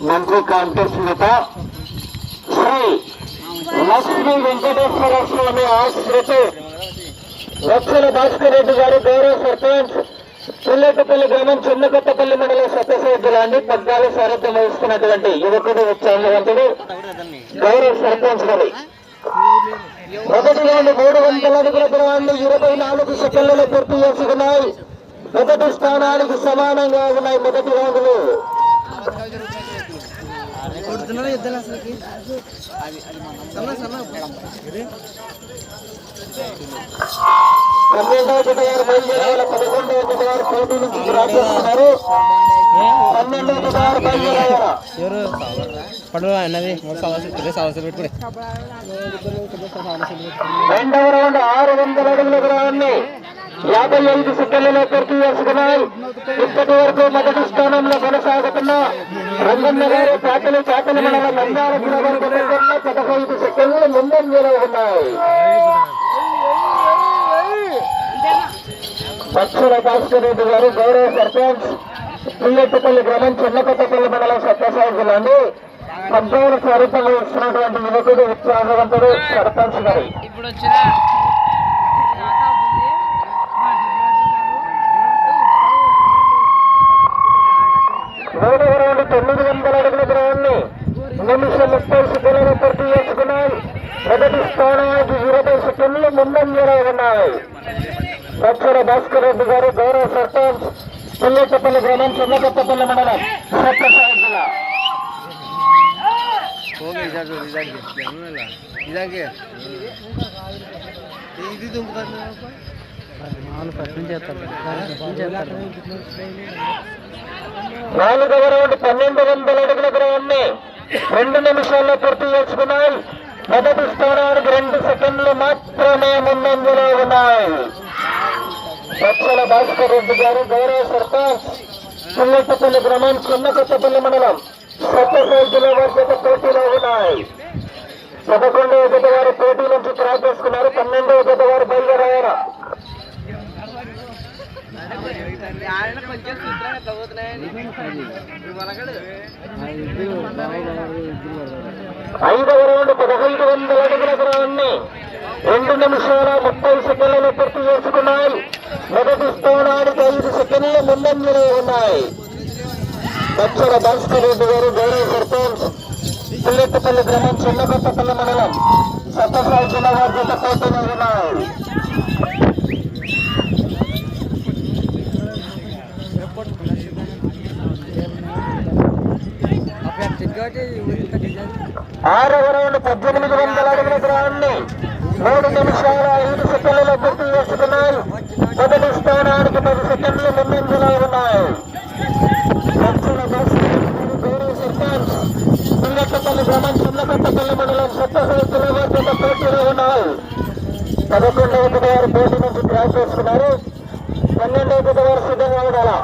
మంత్రి కాంటెస్ట్ నేత శ్రీ లక్ష్మీ వెంకటేశ్వర స్వామి ఆశ్రిత లక్షల భాస్కర్ రెడ్డి గారు గౌరవ సర్పంచ్ పుల్లెటపల్లి గ్రామం చిన్నకొత్తపల్లి మండలం సత్యసాయి పద్నాలుగు సారథ్యం వహిస్తున్నటువంటి యువకుడు ఉత్సాహవంతుడు గౌరవ సర్పంచ్ గారి. మొదటి మూడు వందల అడుగుల దూరాన్ని ఇరవై నాలుగు సెకండ్లలో పూర్తి చేసుకున్నాయి. మొదటి స్థానానికి సమానంగా ఉన్నాయి మొదటి రౌండ్లు కొడుతున్నారా ఇద్దరు అసలుకి. సన్న సన్న పన్నెండవ జత వారు బయలుదేరాల పదకొండవ జత వారు పోటీ నుంచి రాజేస్తున్నారు పన్నెండవ జత వారు బయలుదేరాల ఎవరు పడు అన్నది సమస్య సమస్య పెట్టుకుని. రెండవ రౌండ్ ఆరు వందల అడుగుల యాభై ఐదు సెకండ్లలో పూర్తి చేసుకున్నాయి. ఇప్పటి వరకు మొదటి స్థానంలో కొనసాగుతున్న రంగన్న గారు మండల నందారపుర వరకు పదహైదు సెకండ్లు ముందంజలో ఉన్నాయి. పక్షుల భాస్కర్ రెడ్డి గారు గౌరవ సర్పంచ్ పిల్లెట్టుపల్లి గ్రామం చిన్నకొత్తపల్లి మండలం సత్యసాయి జిల్లాని పద్నాలుగు స్వరూపంలో ఇచ్చినటువంటి యువకుడు ఉత్సాహవంతుడు సర్పంచ్ గారు. మూడవ రౌండ్ తొమ్మిది వందల అడుగుల గ్రౌండ్ని నిమిషం ముప్పై సెకండ్లు పూర్తి చేసుకున్నాయి. మొదటి స్థానానికి ఇరవై సెకండ్లు ముందంజలో ఉన్నాయి. పచ్చర భాస్కర్ రెడ్డి గారు గౌరవ సర్పంచ్ పిల్లకపల్లి గ్రామం చిన్నకప్పపల్లి మండలం సత్యసాయి ఇది దుంపుతారు నాలుగవ రౌండ్ పన్నెండు వందల అడుగుల దూరాన్ని రెండు నిమిషాల్లో పూర్తి చేసుకున్నాయి. మొదటి స్థానానికి రెండు సెకండ్లు మాత్రమే ముందంజలో ఉన్నాయి. పచ్చల భాస్కర్ రెడ్డి గారు గౌరవ సర్పంచ్ పుల్లెట్టపల్లి గ్రామం చిన్నకొత్తపల్లి మండలం సత్యసాయి జిల్లా వారి చేత పోటీలో ఉన్నాయి. పదకొండవ జత వారు పోటీ నుంచి క్రాస్ చేసుకున్నారు. ఐదవ రౌండ్ పదహైదు వందల అడుగుల దూరాన్ని రెండు నిమిషాల ముప్పై సెకండ్లలో పూర్తి చేసుకున్నాయి. మొదటి స్థానానికి ఐదు సెకండ్ల ముందంజలో ఉన్నాయి. పచ్చల భాస్కర్ రెడ్డి గారు గౌరవ సర్పంచ్ పిల్లెట్టపల్లి గ్రామం చిన్నకొత్తపల్లి మండలం సత్యసాయి జిల్లా వారి జత పోటీలో ఉన్నాయి. ఆరవ రౌండ్ పద్దెనిమిది వందల అడుగుల దూరాన్ని మూడు నిమిషాల ఐదు సెకండ్లలో పూర్తి చేసుకున్నాయి మొదటి స్థానానికి పది సెకండ్లు ముందంజలో ఉన్నాయి. పచ్చల గౌరవ సర్పంచ్. పుల్లెట్టపల్లి గ్రామం చిన్నకొత్తపల్లి మండలం పోటీలో ఉన్నాయి. పదకొండవ బుధవారు పోటీ నుంచి క్రాస్ చేసుకున్నారు. పన్నెండవ బుధవారు సిద్ధంగా ఉండాలా?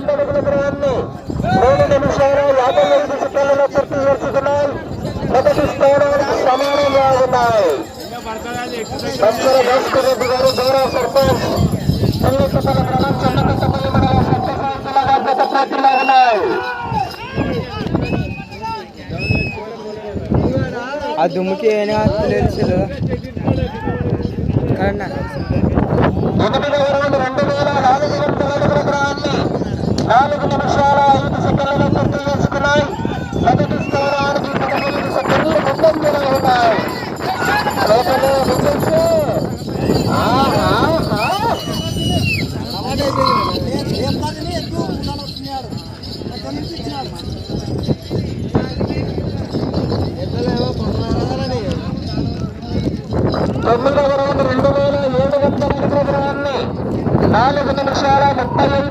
వందల దూరాన్ని మూడు యాభై ఐదు సెకండ్లలో పూర్తి చేసుకున్నాయి మొదటి స్థానానికి సమానంగా ఉన్నాయి భక్తుల భాస్కర్ గారు గౌరవ సర్పంచ్ చెన్నకట్టపల్లి మండలం సత్యసాయి పోటీలో ఉన్నాయి ఆ దుమ్ముకి ఏమైనా తెలుసు ఎనిమిదవ రెండు వేల నాలుగు వందల అడుగుల నాలుగు నిమిషాల ఐదు సెకండ్లలో పూర్తి చేసుకున్నాయి మొదటి స్థానానికి పదహైదు సెకండ్లు ముందంజలో ఉన్నాయి లోపలే ముందుంచు. తొమ్మిదవ రౌండ్ రెండు వేల ఏడు వందల అడుగుల దూరాన్ని నాలుగు నిమిషాల ముప్పై ఐదు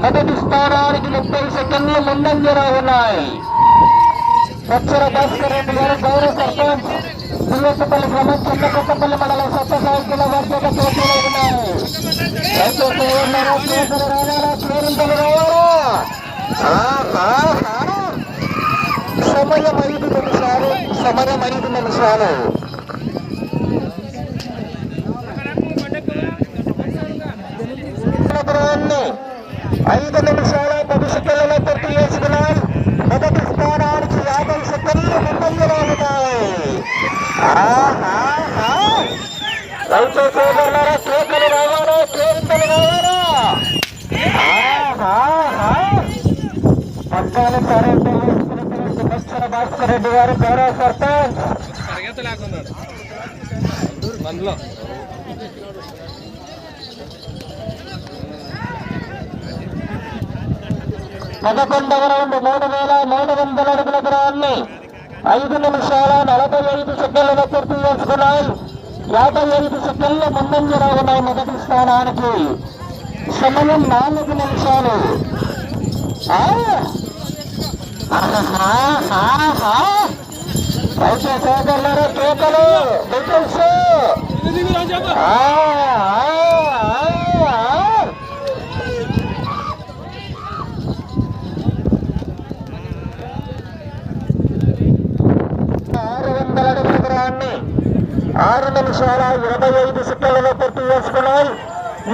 మొదటి స్థానానికి ముప్పై సెకండ్లు ముందంజలో ఉన్నాయి వచ్చర భాస్కర్ రెడ్డి గారు గౌరవ సర్పంచ్. పిల్లసపల్లి గ్రామం చిన్నకొత్తపల్లి మండలం సొంత జిల్లా వర్గత పోటీలో ఉన్నాయి సమయం ఐదు నిమిషాలు సమయం ఐదు నిమిషాలు ఐదు నిమిషాల పది సెకండ్లలో పూర్తి చేసుకున్నాయి మొదటి స్థానానికి యాభై సెకండ్లు ముందంజలో ఉన్నాయి. రైతు సోదరులారా కేకలు రావాలా కేకలు రావాలా? ఆహాహా. పట్టాల కరెంటు భాస్కర్ రెడ్డి గారు గౌరవ సర్పంచ్. పదకొండవ రౌండ్ మూడు వేల మూడు వందల అడుగుల దూరాన్ని ఐదు నిమిషాల నలభై ఐదు సెకండ్లలో పూర్తి చేసుకున్నాయి. యాభై ఐదు సెకండ్లు ముందంజలో ఉన్నాయి మొదటి స్థానానికి. సమయం నాలుగు నిమిషాలు. ఆ! సోదరులారా కేకలు డీటెయిల్స్ ఆ, ఆ, ఆ, ఆ. ఆరు వందల అడుగుల దూరాన్ని ఆరు నిమిషాల ఇరవై ఐదు సెకండ్లలో పూర్తి చేసుకున్నాయి.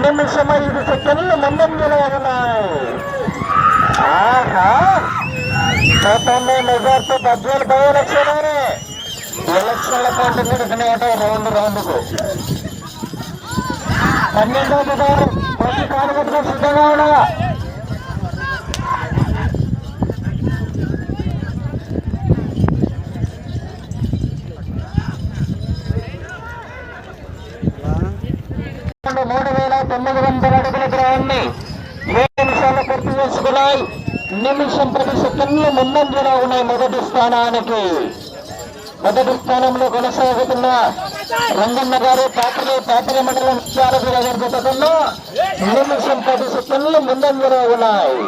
నిమిషం ఐదు సెకండ్లు ముందంజలో ఉన్నాయి ఆహా! గతంలో మెజార్టీ పద్నాలుగు బై ఎలక్షన్. ఎలక్షన్ల పాటు నడుస్తున్నాయట రౌండ్ రౌండ్కు. పన్నెండవ పది ప్రతి సిద్ధంగా ఉండగా మూడు వేల తొమ్మిది వందల అడుగుల గ్రహాన్ని ఏడు నిమిషాలు పూర్తి చేసుకున్నాయి. నిమిషం ప్రతి సెకండ్లు ముందంజలో ఉన్నాయి మొదటి స్థానానికి. మొదటి స్థానంలో కొనసాగుతున్న రంగన్న గారు పాత్రలు పాత్ర మండలం ముత్యాలపూర్ గారి నిమిషం పది సెకండ్లు ముందంజలో ఉన్నాయి.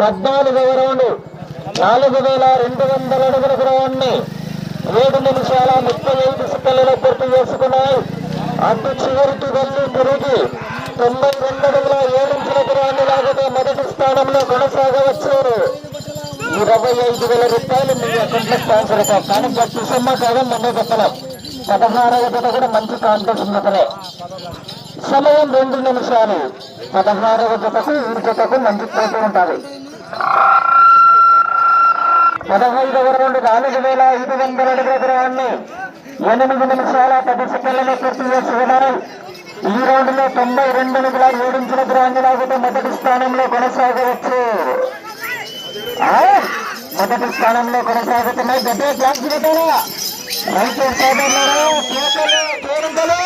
పద్నాలుగవ రౌండ్ నాలుగు వేల రెండు వందల అడుగుల గ్రహాన్ని ఏడు నిమిషాల ముప్పై ఐదు సెకండ్లలో పూర్తి చేసుకున్నాయి. అటు చివరికి వెళ్ళి తిరిగి తొంభై రెండు అడుగుల ఏడించిన గ్రౌండ్ లాగితే మొదటి స్థానంలో కొనసాగవచ్చు. ఇరవై ఐదు వేల రూపాయలు మీ అకౌంట్లో స్పాన్సర్ అవుతాం కానీ ప్రతి సొమ్మ కాగా మొన్న చెప్పలేం పదహారవ జత కూడా మంచి కాంటెక్స్ ఉన్నతలే సమయం రెండు నిమిషాలు. పదహారవ జతకు ఈ జతకు మంచి పోటీ ఉంటుంది. పదహైదవ రౌండ్ నాలుగు వేల ఐదు వందల అడుగుల దూరాన్ని ఎనిమిది నిమిషాల పది సెకండ్లలో పూర్తి చేసుకున్నారు ఈ రౌండ్లో తొంభై రెండు నిమిషాల ఏడించిన దూరాన్ని లాగితే మొదటి స్థానంలో కొనసాగవచ్చు మొదటి స్థానంలో కొనసాగుతున్నాయి గడ్డ క్లాస్ పెట్టారా రైతు సోదరులారా కేకలు కేరింతలు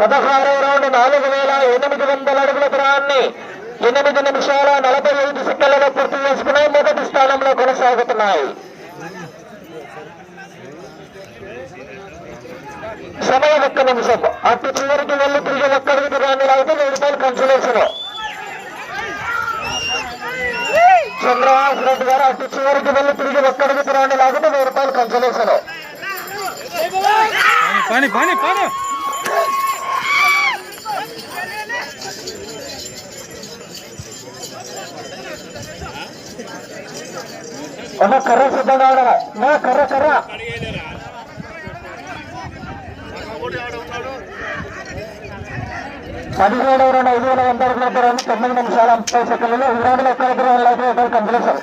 పదహారవ రౌండ్ నాలుగు వేల ఎనిమిది వందల అడుగుల దూరాన్ని ఎనిమిది నిమిషాల నలభై ఐదు సెకండ్లలో పూర్తి చేసుకున్నాయి మొదటి స్థానంలో కొనసాగుతున్నాయి. సమయం ఒక్క నిమిషం. అటు చివరికి వెళ్ళి తిరిగి ఒక్కడికి రాని లాగితే వెయ్యి రూపాయలు కన్సలేషన్ చంద్రబాబు రెడ్డి గారు అటు చివరికి వెళ్ళి తిరిగి ఒక్కడికి రాని లాగితే వెయ్యి రూపాయలు కన్సలేషన్ అమ్మ కర్ర సిద్ధంగా ఉండగా నా కర్ర కర్ర. పదిహేడు రెండు ఐదు వేల వంద అడుగుల తొమ్మిది నిమిషాల ముప్పై సెకండ్లలో ఈ రౌండ్లో ఒక్క దూరం అయితే సార్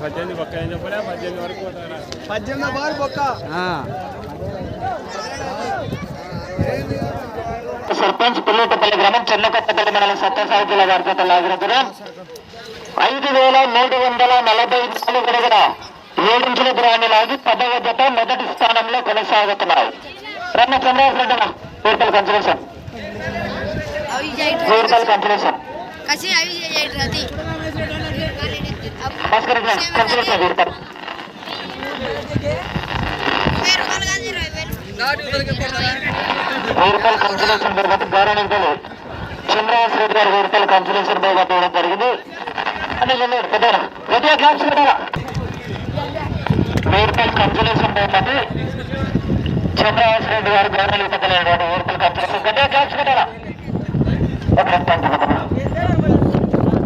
పద్దెనిమిది పక్క ఏం చెప్పలే? పద్దెనిమిది వరకు పోతారా? పద్దెనిమిది బారు బొక్క. సర్పంచ్ పిల్లటపల్లి గ్రామం చెన్నకొత్తపల్లి మండలం సత్యసాయి జిల్లా వారి జత లాగిన దూరం ఐదు వేల మూడు వందల నలభై నాలుగు అడుగున ఏడించుల దూరాన్ని లాగి పదవ జత మొదటి స్థానంలో కొనసాగుతున్నాయి. రన్న చంద్రబాబు రూపాయల కన్సలేషన్ అవి కసి అవి చేయట్రా అది కన్సలేషన్ తర్వాత గౌరవనీయులు చంద్రబాబు రెడ్డి గారు వెయ్యి రూపాయల కన్సలేషన్ బహుమతి ఇవ్వడం జరిగింది. అని వెళ్ళాడు పెద్ద కొద్దిగా క్లాప్స్ పెట్టాలా వెయ్యి రూపాయల కన్సలేషన్ చంద్రబాబు రెడ్డి గారు గౌరవనీయులు పెద్దలు వెయ్యి రూపాయల కన్సలేషన్ కొద్దిగా క్లాప్స్ పెట్టాలా otros tantos